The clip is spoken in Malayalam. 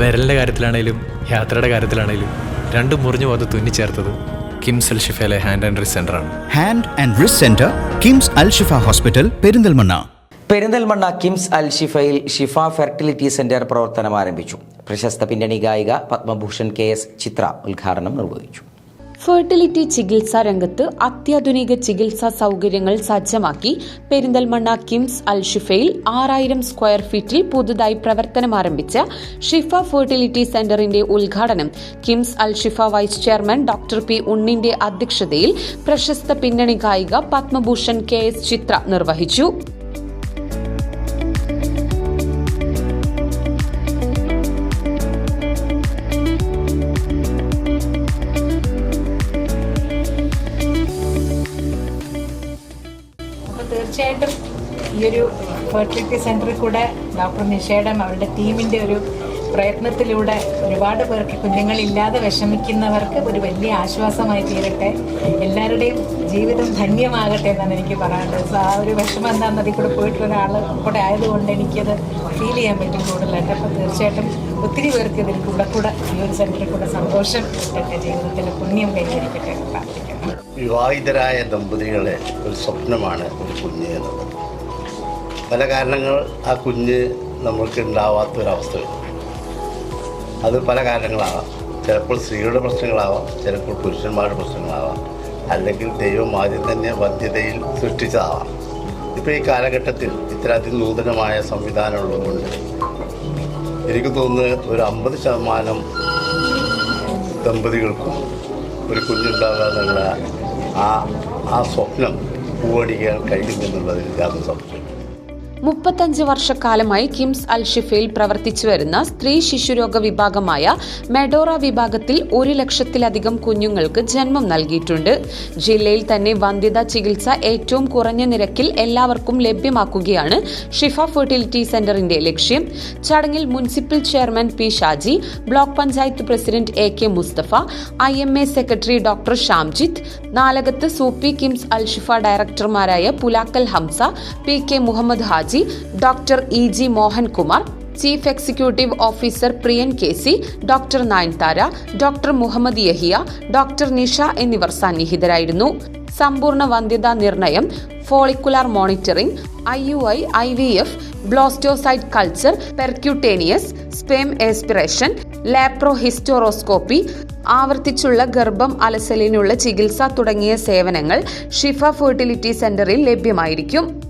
വിരലിന്റെ കാര്യത്തിലാണേലും യാത്രയുടെ കാര്യത്തിലാണേലും രണ്ടും മുറിഞ്ഞു പോകാതെ തുന്നിച്ചേർത്തത് കിംസ് അൽ ഷിഫയിലെ ഹാൻഡ് ആൻഡ് റിസ് ആണ്. Hand and wrist centre KIMS Al Shifa hospital Perinthalmanna. Perinthalmanna KIMS Al ഷിഫയിൽ Shifa fertility centre പ്രവർത്തനം ആരംഭിച്ചു. പ്രശസ്ത പിന്നണി ഗായിക പത്മഭൂഷൺ കെ എസ് ചിത്ര ഉദ്ഘാടനം നിർവഹിച്ചു. ഫെർട്ടിലിറ്റി ചികിത്സാ രംഗത്ത് അത്യാധുനിക ചികിത്സാ സൗകര്യങ്ങൾ സജ്ജമാക്കി പെരിന്തൽമണ്ണ കിംസ് അൽ ഷിഫയിൽ ആറായിരം സ്ക്വയർ ഫീറ്റിൽ പുതുതായി പ്രവർത്തനം ആരംഭിച്ച ഷിഫ ഫെർട്ടിലിറ്റി സെന്ററിന്റെ ഉദ്ഘാടനം KIMS Al Shifa vice chairman doctor P ഉണ്ണിന്റെ അധ്യക്ഷതയിൽ പ്രശസ്ത പിന്നണി ഗായിക പത്മഭൂഷൺ കെ എസ് ചിത്ര നിർവഹിച്ചു. തീർച്ചയായിട്ടും ഈ ഒരു ഫെർട്ടിലിറ്റി സെന്ററിൽ കൂടെ ഡോക്ടർ നിഷയുടെ അവരുടെ ടീമിന്റെ ഒരു പ്രയത്നത്തിലൂടെ ഒരുപാട് പേർക്ക് കുഞ്ഞുങ്ങളില്ലാതെ വിഷമിക്കുന്നവർക്ക് ഒരു വലിയ ആശ്വാസമായി തീരട്ടെ. എല്ലാവരുടെയും ജീവിതം ധന്യമാകട്ടെ എന്നാണ് എനിക്ക് പറയാനുള്ളത്. സോ ആ ഒരു വിഷമം എന്താണെന്ന് അതിൽ കൂടെ പോയിട്ടുള്ള ഒരാൾ കൂടെ ആയതുകൊണ്ട് എനിക്കത് ഫീൽ ചെയ്യാൻ പറ്റും കൂടുതലായിട്ട്. അപ്പോൾ തീർച്ചയായിട്ടും ഒത്തിരി പേർക്ക് ഇതിൽ കൂടെ കൂടെ ഈ ഒരു സെന്ററിൽ കൂടെ സന്തോഷം കിട്ടട്ടെ ജീവിതത്തിൽ പുണ്യം പ്രാർത്ഥിക്കുന്നു വിവാഹിതരായ ദമ്പതികളെ ഒരു സ്വപ്നമാണ് ഒരു കുഞ്ഞ് എന്നുള്ളത് പല കാരണങ്ങൾ ആ കുഞ്ഞ് നമ്മൾക്ക് ഉണ്ടാവാത്തൊരവസ്ഥ വരും അത് പല കാരണങ്ങളാവാം. ചിലപ്പോൾ സ്ത്രീകളുടെ പ്രശ്നങ്ങളാവാം ചിലപ്പോൾ പുരുഷന്മാരുടെ പ്രശ്നങ്ങളാവാം അല്ലെങ്കിൽ ദൈവം ആദ്യം തന്നെ വന്ധ്യതയിൽ സൃഷ്ടിച്ചതാവാം. ഇപ്പോൾ ഈ കാലഘട്ടത്തിൽ ഇത്ര അതിനൂതനമായ സംവിധാനം ഉള്ളതുകൊണ്ട് എനിക്ക് തോന്നുന്നത് ഒരു അമ്പത് ശതമാനം ദമ്പതികൾക്കും ഒരു കുഞ്ഞുണ്ടാകുക എന്നുള്ള ആ ആ സ്വപ്നം പൂവടിക്കാൻ കഴിയുമെന്നുള്ളതിൽ യാതൊരു സംശയം മുപ്പത്തഞ്ച് വർഷക്കാലമായി കിംസ് അൽ ഷിഫയിൽ പ്രവർത്തിച്ചു വരുന്ന സ്ത്രീ ശിശുരോഗ വിഭാഗമായ മെഡോറ വിഭാഗത്തിൽ ഒരു ലക്ഷത്തിലധികം കുഞ്ഞുങ്ങൾക്ക് ജന്മം നൽകിയിട്ടുണ്ട്. ജില്ലയിൽ തന്നെ വന്ധ്യതാ ചികിത്സ ഏറ്റവും കുറഞ്ഞ നിരക്കിൽ എല്ലാവർക്കും ലഭ്യമാക്കുകയാണ് ഷിഫ ഫെർട്ടിലിറ്റി സെന്ററിന്റെ ലക്ഷ്യം. ചടങ്ങിൽ municipal chairman P Shaji block panchayat president A K Musthafa I M A secretary doctor Shamjith Nalakath Soopi KIMS Alshifa ഡയറക്ടർമാരായ Pulakkal Hamsa P K Muhammed Haji doctor E G Mohankumar chief executive officer Priyan K C doctor Nayanthara doctor Muhammed Yahiya doctor Nisha എന്നിവർ സന്നിഹിതരായിരുന്നു. സമ്പൂർണ വന്ധ്യതാ നിർണയം follicular monitoring I U I I V F blastocyst culture percutaneous sperm aspiration laparo hysteroscopy ആവർത്തിച്ചുള്ള ഗർഭം അലസലിനുള്ള ചികിത്സ തുടങ്ങിയ സേവനങ്ങൾ ഷിഫ ഫെർട്ടിലിറ്റി സെന്ററിൽ ലഭ്യമായിരിക്കും.